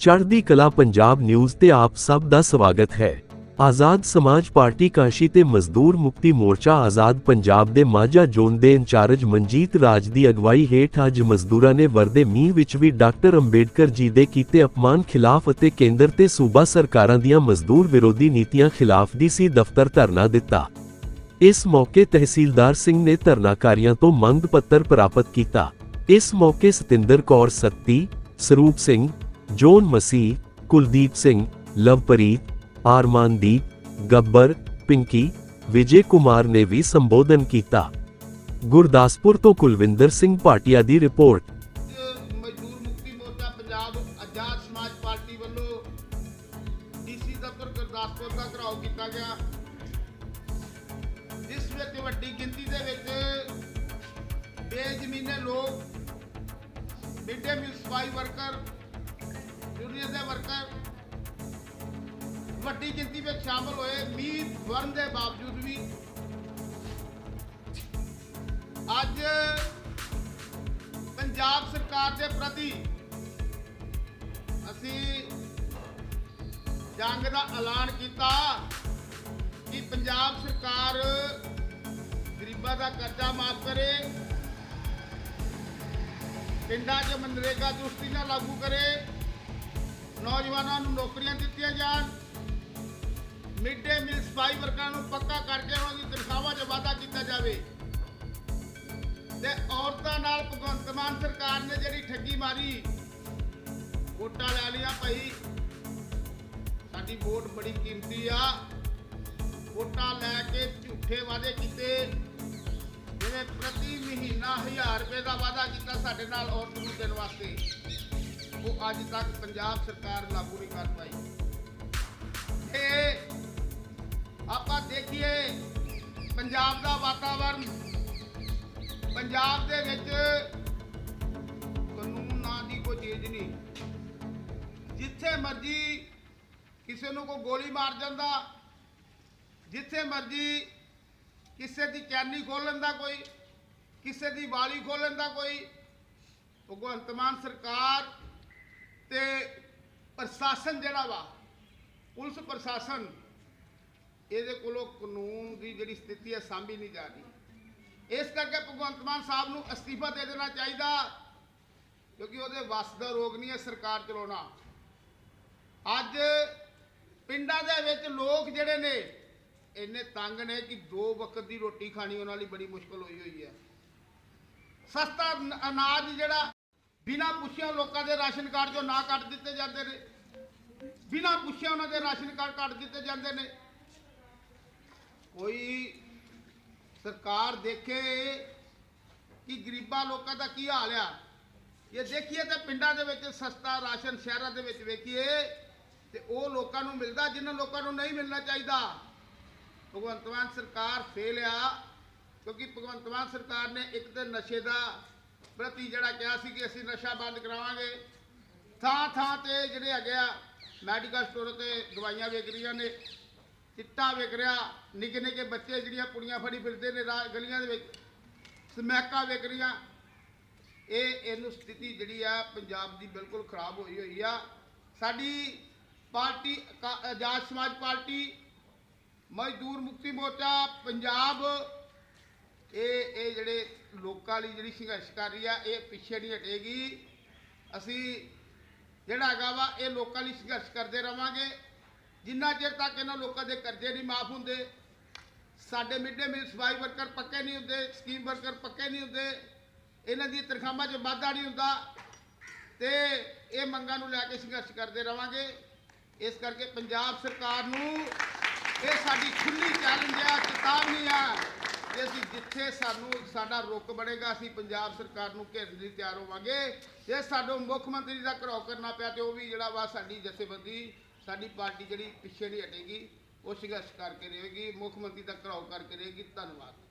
ਚੜ੍ਹਦੀ ਕਲਾ ਪੰਜਾਬ ਨਿਊਜ਼ ਤੇ ਆਪ ਸਭ ਦਾ ਸਵਾਗਤ ਹੈ। ਆਜ਼ਾਦ ਸਮਾਜ ਪਾਰਟੀ ਕਾਂਸ਼ੀ ਤੇ ਮਜ਼ਦੂਰ ਮੁਕਤੀ ਮੋਰਚਾ ਆਜ਼ਾਦ ਪੰਜਾਬ ਦੇ ਮਾਝਾ ਜ਼ੋਨ ਦੇ ਇੰਚਾਰਜ ਮਨਜੀਤ ਰਾਜ ਦੀ ਅਗਵਾਈ ਹੇਠ ਅੱਜ ਮਜ਼ਦੂਰਾਂ ਨੇ ਵਰਦੇ ਮੀਂਹ ਵਿੱਚ ਵੀ ਡਾਕਟਰ ਅੰਬੇਡਕਰ ਜੀ ਦੇ ਕੀਤੇ ਅਪਮਾਨ ਖਿਲਾਫ ਅਤੇ ਕੇਂਦਰ ਤੇ ਸੂਬਾ ਸਰਕਾਰਾਂ ਦੀਆਂ ਮਜ਼ਦੂਰ ਵਿਰੋਧੀ ਨੀਤੀਆਂ ਖਿਲਾਫ ਡੀਸੀ ਦਫ਼ਤਰ ਧਰਨਾ ਦਿੱਤਾ। ਇਸ ਮੌਕੇ ਤਹਿਸੀਲਦਾਰ ਸਿੰਘ ਨੇ ਧਰਨਾਕਾਰੀਆਂ ਤੋਂ ਮੰਗ ਪੱਤਰ ਪ੍ਰਾਪਤ ਕੀਤਾ। ਇਸ ਮੌਕੇ ਸਤਿੰਦਰ ਕੌਰ ਸੱਤੀ, ਸਰੂਪ ਸਿੰਘ ਜੋਨ ਮਸੀਹ, ਕੁਲਦੀਪ ਸਿੰਘ, ਲਵਪ੍ਰੀਤ, ਆਰਮਾਨਦੀਪ, ਗੱਬਰ, ਪਿੰਕੀ, ਵਿਜੇ ਕੁਮਾਰ ਨੇ ਵੀ ਸੰਬੋਧਨ ਕੀਤਾ। ਗੁਰਦਾਸਪੁਰ ਤੋਂ ਕੁਲਵਿੰਦਰ ਸਿੰਘ ਭਾਟੀਆ ਦੀ ਰਿਪੋਰਟ। ਮਜ਼ਦੂਰ ਮੁਕਤੀ ਮੋਰਚਾ ਪੰਜਾਬ ਆਜ਼ਾਦ ਸਮਾਜ ਪਾਰਟੀ ਵੱਲੋਂ ਡੀਸੀ ਦਫ਼ਤਰ ਗੁਰਦਾਸਪੁਰ ਦਾ ਘਰਾਓ ਕੀਤਾ ਗਿਆ। ਜਿਸ ਵਿੱਚ ਵੱਡੀ ਗਿਣਤੀ ਦੇ ਵਿੱਚ ਬੇਜ਼ਮੀਨੇ ਲੋਕ, ਮਿਡ ਡੇ ਮੀਲ ਸਫ਼ਾਈ ਵਰਕਰ ਯੂਨੀਅਨ ਦੇ ਵਰਕਰ ਵੱਡੀ ਗਿਣਤੀ ਵਿੱਚ ਸ਼ਾਮਲ ਹੋਏ ਮੀਂਹ ਵਰਨ ਦੇ ਬਾਵਜੂਦ ਵੀ। ਅੱਜ ਪੰਜਾਬ ਸਰਕਾਰ ਦੇ ਪ੍ਰਤੀ ਅਸੀਂ ਜੰਗ ਦਾ ਐਲਾਨ ਕੀਤਾ ਕਿ ਪੰਜਾਬ ਸਰਕਾਰ ਗਰੀਬਾਂ ਦਾ ਕਰਜ਼ਾ ਮਾਫ ਕਰੇ, ਪਿੰਡਾਂ 'ਚ ਮਨਰੇਗਾ ਦੁਸਤੀ ਨਾ ਲਾਗੂ ਕਰੇ ਨੌਜਵਾਨਾਂ ਨੂੰ ਨੌਕਰੀਆਂ ਦਿੱਤੀਆਂ ਜਾਣ। ਮਿਡ ਡੇ ਮੀਲ ਸਫ਼ਾਈ ਵਰਕਰਾਂ ਨੂੰ ਪੱਕਾ ਕਰਕੇ ਉਹਨਾਂ ਦੀ ਤਨਖਾਹਾਂ 'ਚ ਵਾਧਾ ਕੀਤਾ ਜਾਵੇ। ਤੇ ਔਰਤਾਂ ਨਾਲ ਭਗਵੰਤ ਮਾਨ ਸਰਕਾਰ ਨੇ ਜਿਹੜੀ ਠੱਗੀ ਮਾਰੀ, ਵੋਟਾਂ ਲੈ ਲਿਆ ਭਾਈ। ਸਾਡੀ ਵੋਟ ਬੜੀ ਕੀਮਤੀ ਆ। ਵੋਟਾਂ ਲੈ ਕੇ ਝੂਠੇ ਵਾਅਦੇ ਕੀਤੇ। ਜਿਵੇਂ ਪ੍ਰਤੀ ਮਹੀਨਾ 1000 ਰੁਪਏ ਦਾ ਵਾਅਦਾ ਕੀਤਾ ਸਾਡੇ ਨਾਲ ਔਰਤ ਨੂੰ ਦੇਣ ਵਾਸਤੇ। ਉਹ ਅੱਜ ਤੱਕ ਪੰਜਾਬ ਸਰਕਾਰ ਲਾਗੂ ਨਹੀਂ ਕਰ ਪਾਈ। ਤੇ ਆਪਾਂ ਦੇਖੀਏ, ਪੰਜਾਬ ਦਾ ਵਾਤਾਵਰਨ, ਪੰਜਾਬ ਦੇ ਵਿੱਚ ਕਾਨੂੰਨ ਨਾਂ ਦੀ ਕੋਈ ਚੀਜ਼ ਨਹੀਂ। ਜਿੱਥੇ ਮਰਜ਼ੀ ਕਿਸੇ ਨੂੰ ਕੋਈ ਗੋਲੀ ਮਾਰ ਜਾਂਦਾ, ਜਿੱਥੇ ਮਰਜ਼ੀ ਕਿਸੇ ਦੀ ਚੈਨੀ ਖੋਲ ਲੈਂਦਾ ਕੋਈ, ਕਿਸੇ ਦੀ ਵਾਲੀ ਖੋਲ ਲੈਂਦਾ ਕੋਈ, ਭਗਵੰਤ ਮਾਨ ਸਰਕਾਰ ਤੇ ਪ੍ਰਸ਼ਾਸਨ ਜਿਹੜਾ ਵਾ, ਪੁਲਿਸ ਪ੍ਰਸ਼ਾਸਨ, ਇਹਦੇ ਕੋਲੋਂ ਕਾਨੂੰਨ ਦੀ ਜਿਹੜੀ ਸਥਿਤੀ ਹੈ ਸਾਂਭੀ ਨਹੀਂ ਜਾ ਰਹੀ। ਇਸ ਕਰਕੇ ਭਗਵੰਤ ਮਾਨ ਸਾਹਿਬ ਨੂੰ ਅਸਤੀਫਾ ਦੇ ਦੇਣਾ ਚਾਹੀਦਾ, ਕਿਉਂਕਿ ਉਹਦੇ ਵੱਸ ਦਾ ਰੋਗ ਨਹੀਂ ਹੈ ਸਰਕਾਰ ਚਲਾਉਣਾ। ਅੱਜ ਪਿੰਡਾਂ ਦੇ ਵਿੱਚ ਲੋਕ ਜਿਹੜੇ ਨੇ, ਇੰਨੇ ਤੰਗ ਨੇ ਕਿ ਦੋ ਵਕਤ ਦੀ ਰੋਟੀ ਖਾਣੀ ਉਹਨਾਂ ਲਈ ਬੜੀ ਮੁਸ਼ਕਲ ਹੋਈ ਹੋਈ ਹੈ। ਸਸਤਾ ਅਨਾਜ ਜਿਹੜਾ ਬਿਨਾਂ ਪੁੱਛਿਆ ਲੋਕਾਂ ਦੇ ਰਾਸ਼ਨ ਕਾਰਡ ਚੋਂ ਨਾ ਕੱਟ ਦਿੱਤੇ ਜਾਂਦੇ ਨੇ। ਬਿਨਾਂ ਪੁੱਛਿਆ ਉਹਨਾਂ ਦੇ ਰਾਸ਼ਨ ਕਾਰਡ ਕੱਟ ਦਿੱਤੇ ਜਾਂਦੇ ਨੇ। ਕੋਈ ਸਰਕਾਰ ਦੇਖੇ ਕਿ ਗਰੀਬਾਂ ਲੋਕਾਂ ਦਾ ਕੀ ਹਾਲ ਆ? ਇਹ ਦੇਖੀਏ ਤਾਂ ਪਿੰਡਾਂ ਦੇ ਵਿੱਚ ਸਸਤਾ ਰਾਸ਼ਨ ਸ਼ਹਿਰਾਂ ਦੇ ਵਿੱਚ ਵੇਖੀਏ, ਤੇ ਉਹ ਲੋਕਾਂ ਨੂੰ ਮਿਲਦਾ ਜਿਨ੍ਹਾਂ ਲੋਕਾਂ ਨੂੰ ਨਹੀਂ ਮਿਲਣਾ ਚਾਹੀਦਾ। ਭਗਵੰਤ ਮਾਨ ਸਰਕਾਰ ਫੇਲ ਆ, ਕਿਉਂਕਿ ਭਗਵੰਤ ਮਾਨ ਸਰਕਾਰ ਨੇ ਇੱਕ ਤੇ ਨਸ਼ੇ ਦਾ ਪ੍ਰਤੀ ਜਿਹੜਾ ਕਿਹਾ ਸੀ ਕਿ ਅਸੀਂ ਨਸ਼ਾ ਬੰਦ ਕਰਾਵਾਂਗੇ। ਥਾਂ ਥਾਂ ਤੇ ਜਿਹੜੇ ਹੈਗੇ ਆ ਮੈਡੀਕਲ ਸਟੋਰ ਤੇ ਦਵਾਈਆਂ ਵਿਕ ਰਹੀਆਂ ਨੇ, ਚਿੱਟਾ ਵਿਕ ਰਿਹਾ, ਨਿੱਕੇ ਨਿੱਕੇ ਬੱਚੇ ਜਿਹੜੀਆਂ ਕੁੜੀਆਂ ਫੜੀ ਫਿਰਦੇ ਨੇ ਰਾਹ ਗਲੀਆਂ ਦੇ ਵਿੱਚ, ਸਮੈਕਾਂ ਵਿਕ ਰਹੀਆਂ। ਇਹ ਇਹਨੂੰ ਸਥਿਤੀ ਜਿਹੜੀ ਆ ਪੰਜਾਬ ਦੀ ਬਿਲਕੁਲ ਖਰਾਬ ਹੋਈ ਹੋਈ ਆ। ਸਾਡੀ ਪਾਰਟੀ ਅਕਾ- ਆਜ਼ਾਦ ਸਮਾਜ ਪਾਰਟੀ, ਮਜ਼ਦੂਰ ਮੁਕਤੀ ਮੋਰਚਾ, ਪੰਜਾਬ, ਇਹ ਇਹ ਜਿਹੜੇ ਲੋਕਾਂ ਲਈ ਜਿਹੜੀ ਸੰਘਰਸ਼ ਕਰ ਰਹੀ ਆ, ਇਹ ਪਿੱਛੇ ਨਹੀਂ ਹਟੇਗੀ। ਅਸੀਂ ਜਿਹੜਾ ਹੈਗਾ ਵਾ, ਇਹ ਲੋਕਾਂ ਲਈ ਸੰਘਰਸ਼ ਕਰਦੇ ਰਵਾਂਗੇ। ਜਿੰਨਾ ਚਿਰ ਤੱਕ ਇਹਨਾਂ ਲੋਕਾਂ ਦੇ ਕਰਜ਼ੇ ਨਹੀਂ ਮਾਫ ਹੁੰਦੇ, ਸਾਡੇ ਮਿਡ ਡੇ ਮੀਲ ਸਫ਼ਾਈ ਵਰਕਰ ਪੱਕੇ ਨਹੀਂ ਹੁੰਦੇ, ਸਕੀਮ ਵਰਕਰ ਪੱਕੇ ਨਹੀਂ ਹੁੰਦੇ, ਇਹਨਾਂ ਦੀ ਤਨਖਾਹਾਂ 'ਚ ਵਾਧਾ ਨਹੀਂ ਹੁੰਦਾ, ਤੇ ਇਹ ਮੰਗਾਂ ਨੂੰ ਲੈ ਕੇ ਸੰਘਰਸ਼ ਕਰਦੇ ਰਵਾਂਗੇ। ਇਸ ਕਰਕੇ ਪੰਜਾਬ ਸਰਕਾਰ ਨੂੰ ਇਹ ਸਾਡੀ ਖੁੱਲੀ ਚੈਲੰਜ ਆ, ਚੇਤਾਵਨੀ ਆ। ਕਿ ਅਸੀਂ ਜਿੱਥੇ ਸਾਨੂੰ ਸਾਡਾ ਰੁਕ ਬਣੇਗਾ, ਅਸੀਂ ਪੰਜਾਬ ਸਰਕਾਰ ਨੂੰ ਘੇਰਨ ਲਈ ਤਿਆਰ ਹੋਵਾਂਗੇ। ਜੇ ਸਾਨੂੰ ਮੁੱਖ ਮੰਤਰੀ ਦਾ ਘਰਾਓ ਕਰਨਾ ਪਿਆ ਤੇ ਉਹ ਵੀ ਜਿਹੜਾ ਵਾ ਸਾਡੀ ਜਥੇਬੰਦੀ, ਸਾਡੀ ਪਾਰਟੀ ਜਿਹੜੀ ਪਿੱਛੇ ਨਹੀਂ ਹਟੇਗੀ, ਉਹ ਸੰਘਰਸ਼ ਕਰਕੇ ਰਹੇਗੀ, ਮੁੱਖ ਮੰਤਰੀ ਦਾ ਘਰਾਓ ਕਰਕੇ ਰਹੇਗੀ। ਧੰਨਵਾਦ।